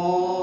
ตั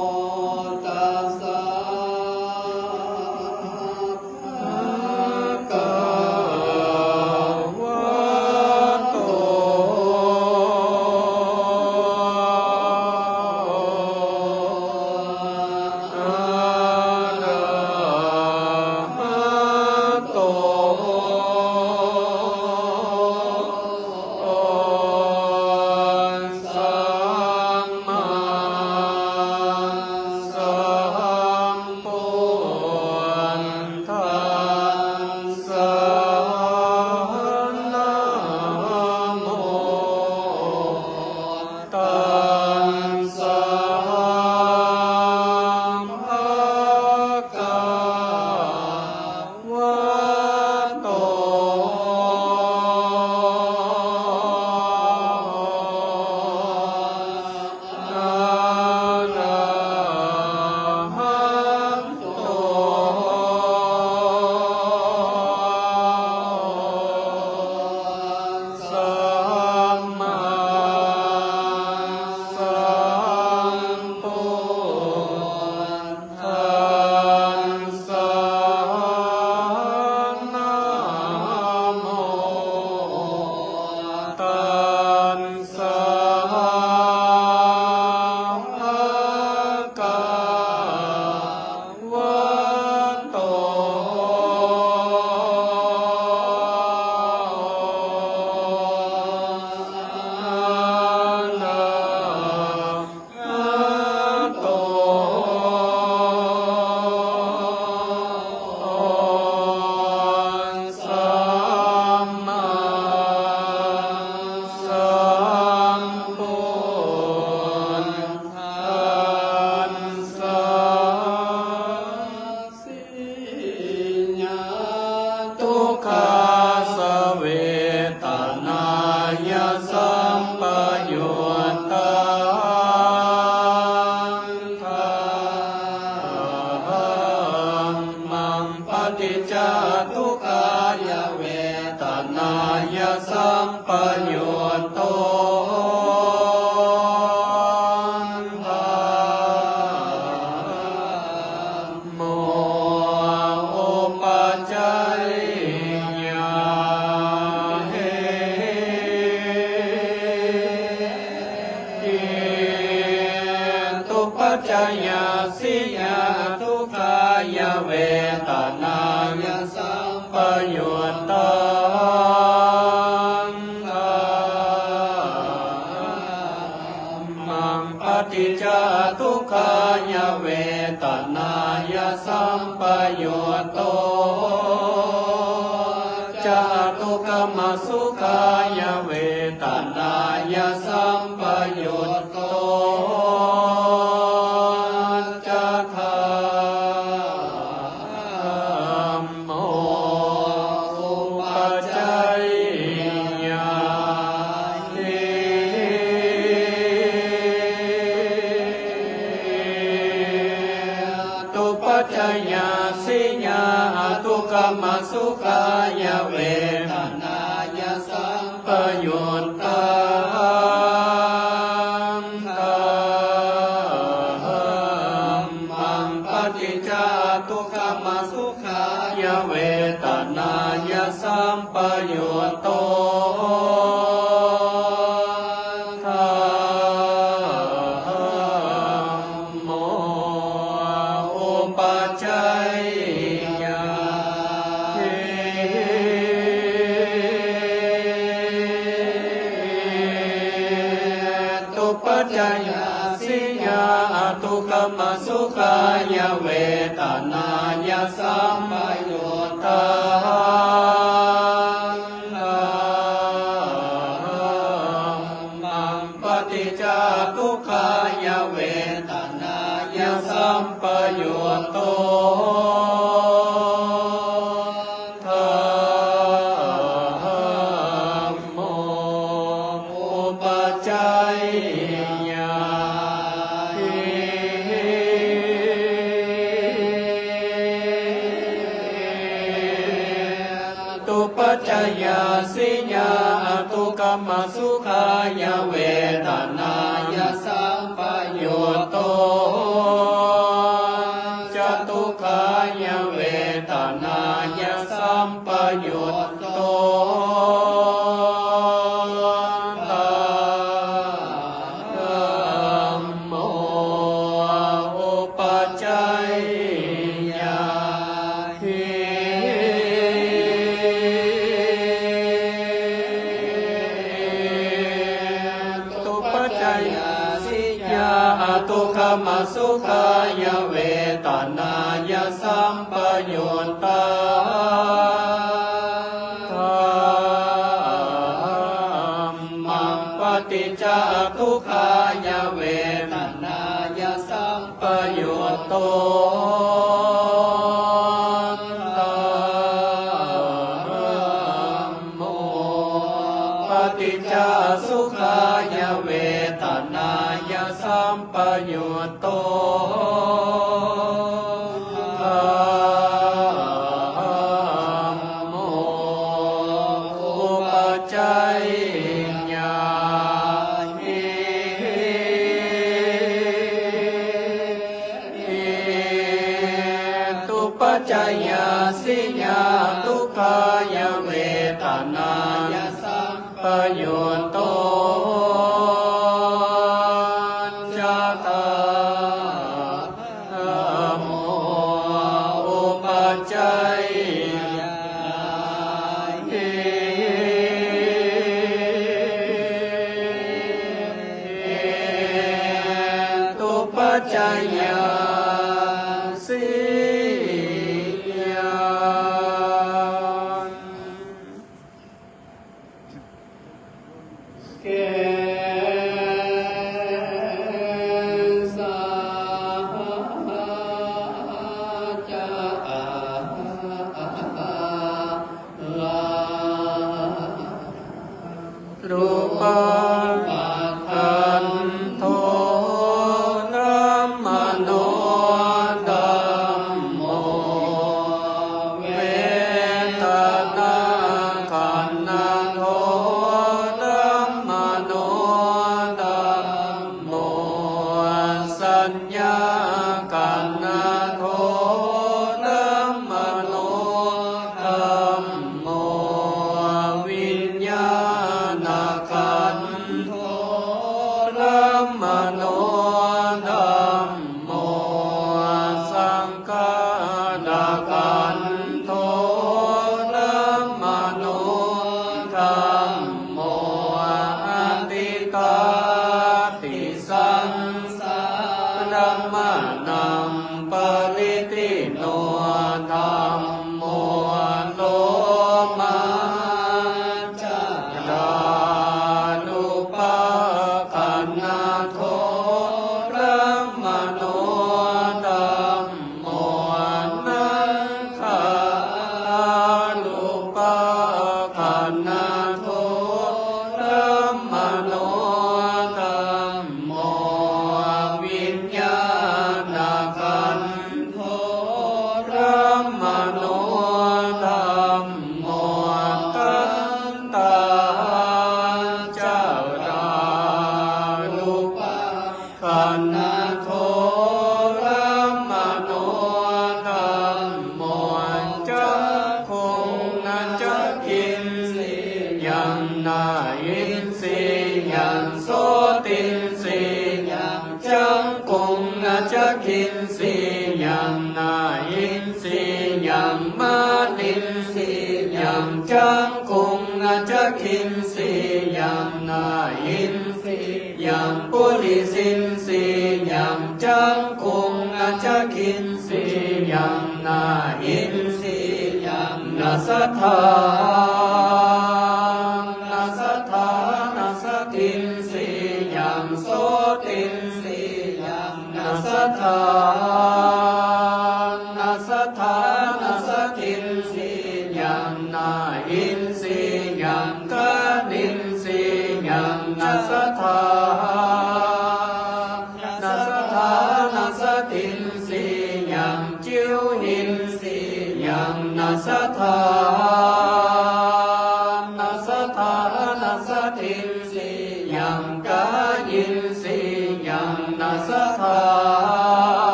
งปฏิจจทุกายเวตนายสัมปโตภาโมอุปจัยาเหตุปัจจยาสิยาทุ ยเวตนายสัมปยุตตังมังปฏิจจทุกขายเวตนายสัมปยุตโตจตุกรรมสุขายเว มสุขายเวทนายสัมปยุตตังธรรมังปฏิจจตุกรรมสุขายเวทนายสัมปยุ กรรมสุขายเวตนายสัมปยุตตา ตุ ทุกขมสุขายเวตนายสัมปโยตาธมัปฏิจจทุกขายเวตนายสัมปโยโต च manor. จังกุงนาจักินสียังนายินสียังปุริสินสียังจังกุงนาจักินสียังนายินสียังนาสัทธา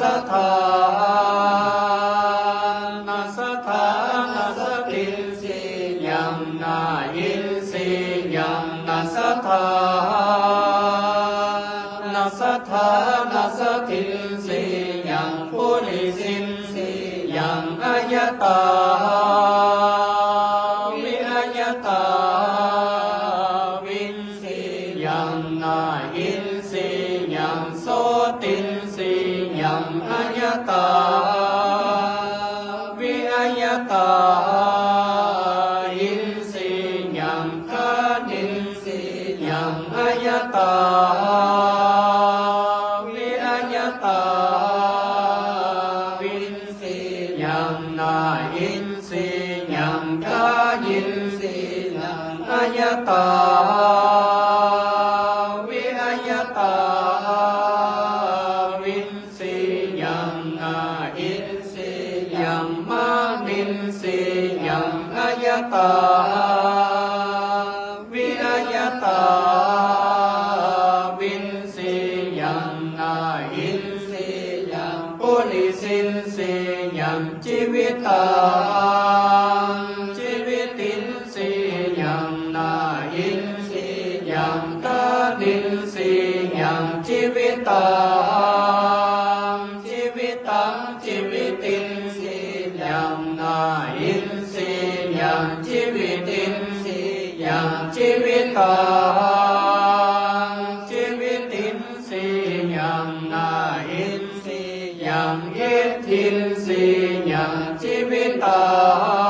สถานสถานสติสิยังนาอินสิยังนาสถานสถานสติสิยังปุริสินสิยังอายตา ยังอัญญตาวิอัญญตาวินสียังนาอินสียังคายินสียังอัญญตาวิอัญญตาวินสียังนาอินสียังมานินสียังอัญญตา กาดินสียังชีวิตาชีวิตตังชีวิตินสียังนาอินสียังชีวิตินสียังชีวิตาชีวิตินสียังนาอินสียังอิทธินสียังชีวิตางชีวิตตัง